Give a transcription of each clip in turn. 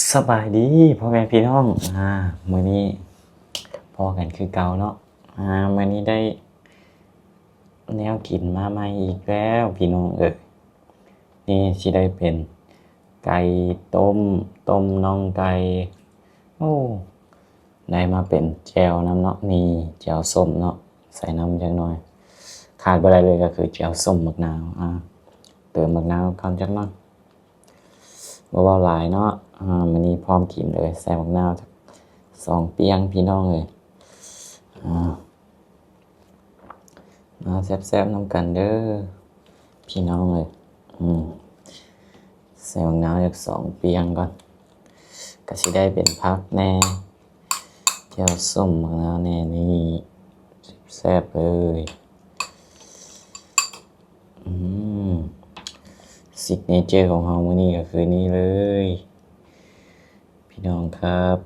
สบายดีพ่อแม่พี่น้อง อ่ามื้อนี้พอกันคือเก่าเนาะ อ่ามื้อนี้ได้ แนวกินมาใหม่อีกแล้วพี่น้องเอ้ยนี่สิได้เป็น ไก่ต้ม ต้มน่องไก่ โอ้ ได้มาเป็นแจวน้ำเนาะนี่แจวส้มเนาะ ใส่น้ำจักหน่อย ขาดบ่ได้เลยก็คือแจวส้มมะนาว อ่า เติมมะนาวก่อนจักหน่อย บ่เว้าหลายเนาะอ่ามื้อนี้พร้อมกินเลยใส่มะนาวจักสองเปียงพี่น้องเอ้ยอ่ามาแซ่บๆนำกันเด้อพี่น้องเอ้ยอืมใส่มะนาวจักสองเปียงก่อนก็สิได้เป็นพักแน่แจ่วส้มมะนาวแน่นี่แซ่บเลยอืม ซิกเนเจอร์ของเฮามื้อนี้ก็คือนี่เลย พี่น้องครับ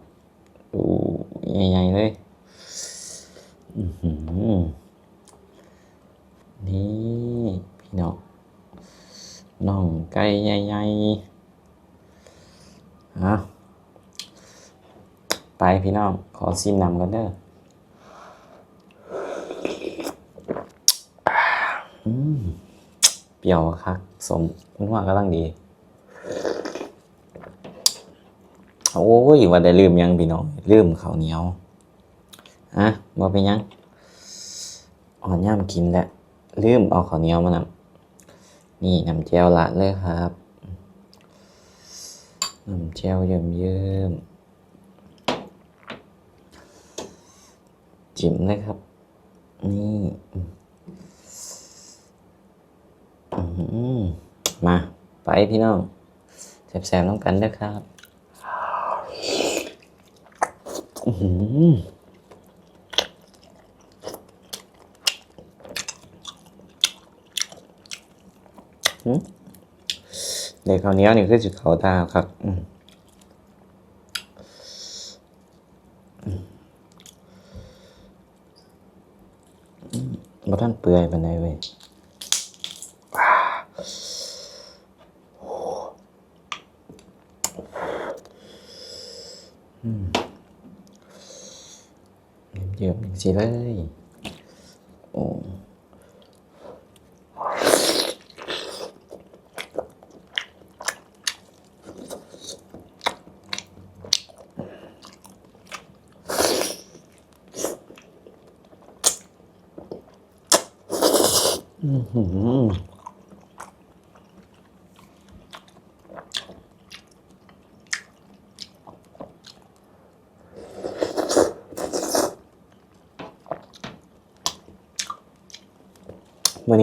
ดูใหญ่ๆเลยอือหือนี่พี่น้องน่องไก่ใหญ่ๆฮะไปพี่น้อง ขอซิมนำกันเด้อเปรี้ยวคัก สมคุณว่ากำลังดี โอ้ยว่าได้ลืมยังพี่น้อง ลืมข้าวเหนียวอะบ่เป็นยังอ่อนย่ามกินแล้วลืมเอาข้าวเหนียวมานำนี่น้ำแจวละเลยครับน้ำแจ่วเยิ้มๆจิ้มเลยครับ นี่ อื มา ไปพี่น้องแซบๆน้องกันเด้อครับเด็กข้าวเหนียวนี่คือจุดเขาตาครับอืมบ่ท่านเปื่อยปานใดเว้ย เยอะๆสิเลยโอ้อื้อหือ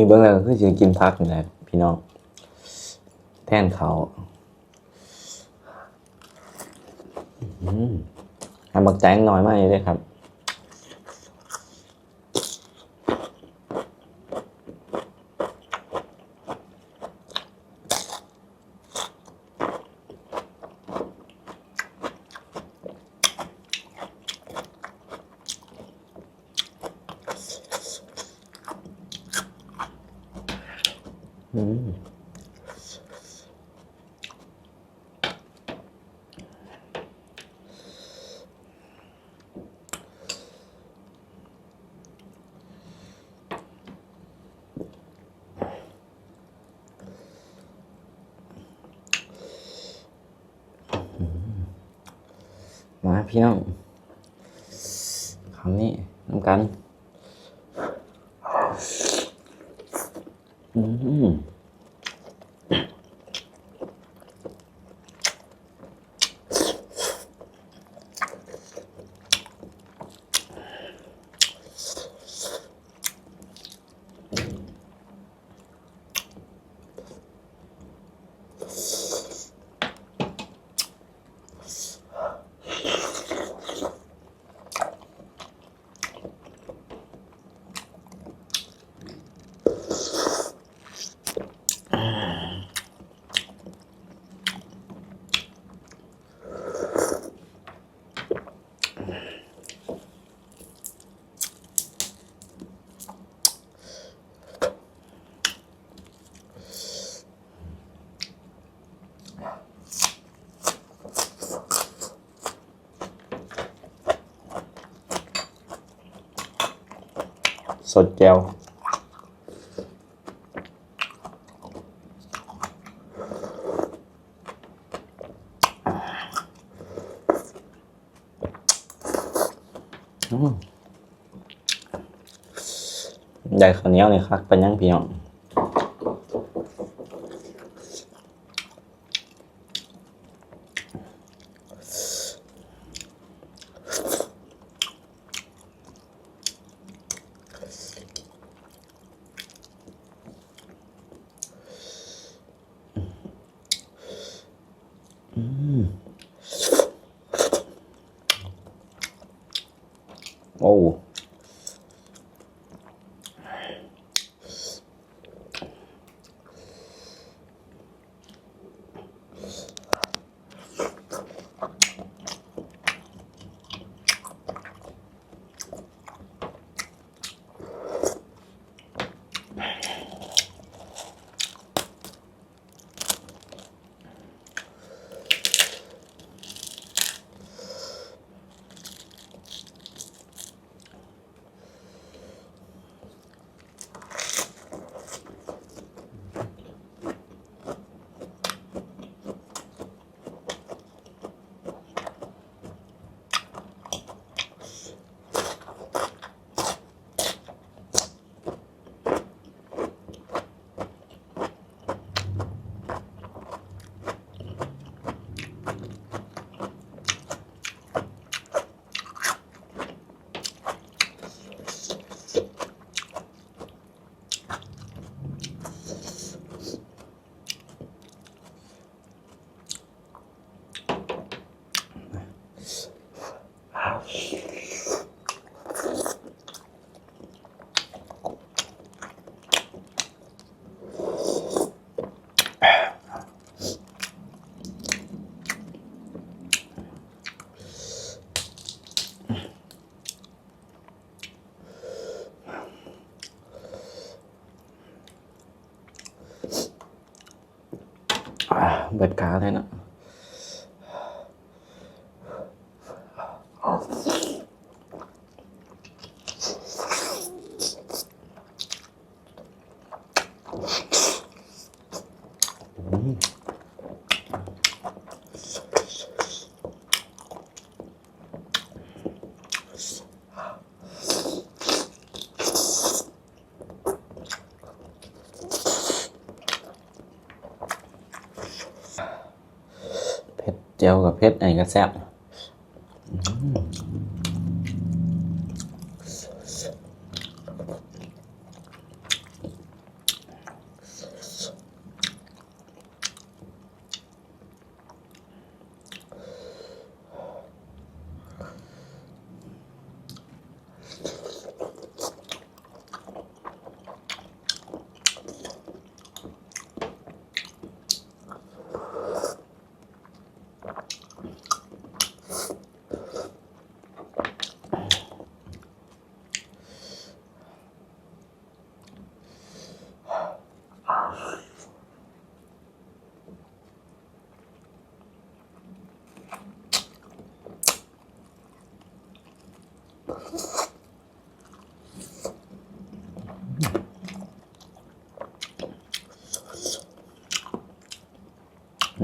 นี้เบิ่งแล้วคือจะกินพักนี่แหละพี่น้องแท่นเขาอืมให้บักแตงน้อยมากเลยครับ มาพี่น้องคำนี้น้ำกัน อื sốt treo. แจ่วอืมได้ข้าวเหนียวเลยคับเป็นยังเพียงอ นาะเผ็ด เจียวกับเผ็ดอันนี้ก็แซ่บ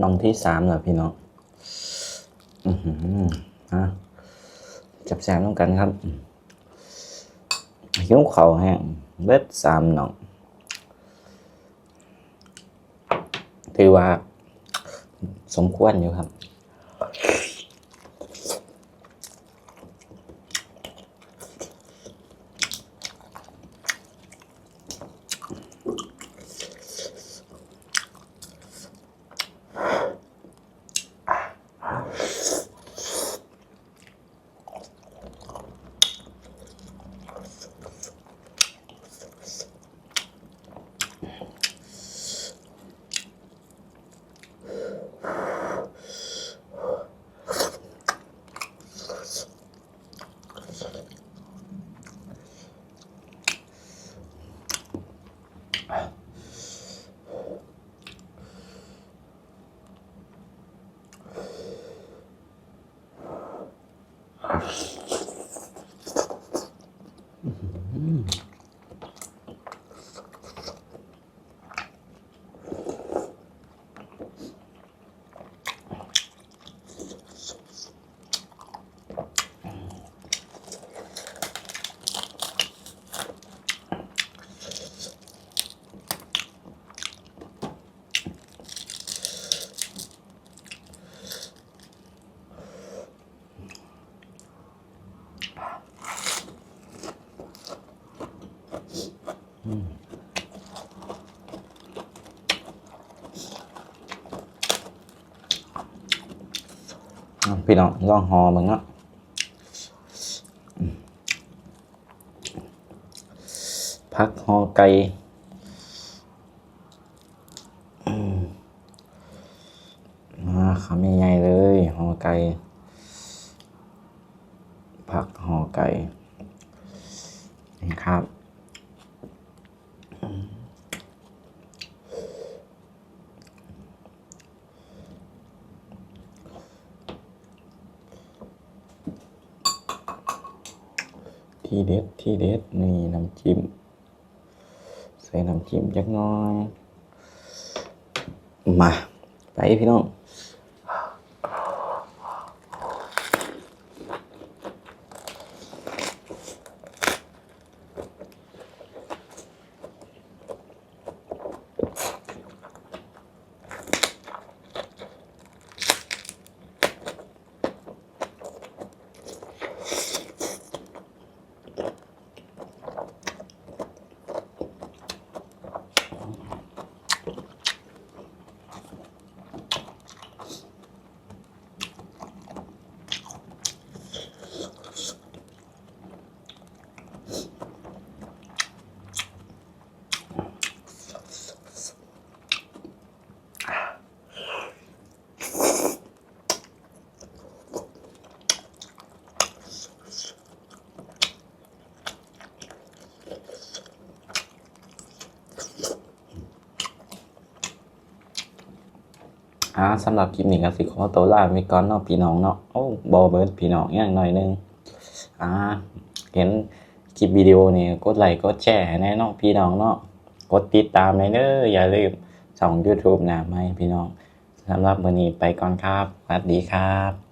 น้องที่สามเหรอพี่น้องอือหือฮะจับแซมต้องกันครับหิ้วเข่าแห้งเบ็ดสามหนองถือว่า สมควรอยู่ครับ house. พี่น้องลองหอมึงเนาะพักหอไก่อืมอ่าคำใหญ่เลยหอไก่ผักหอไก่นี่ครับ ที่เด็ดที่เด็ดนี่น้ำจิ้มใส่น้ำจิ้มจักน้อย มา ไปพี่น้อง อ่าสำหรับคลิปนี้ก็สิขอตัวลาไปก่อนเนาะพี่น้องเนาะโอ้บอเบิร์ดพี่น้องอย่างหน่อยหนึงอ่าเห็นคลิปวิดีโอนี่กดไลค์กดแชร์แน่เนาะพี่น้องเนาะกดติดตามเลยเด้ออย่าลืมส่องยูทูบนะไม่พี่น้องสำหรับวันนี้ไปก่อนครับสวัสดีครับ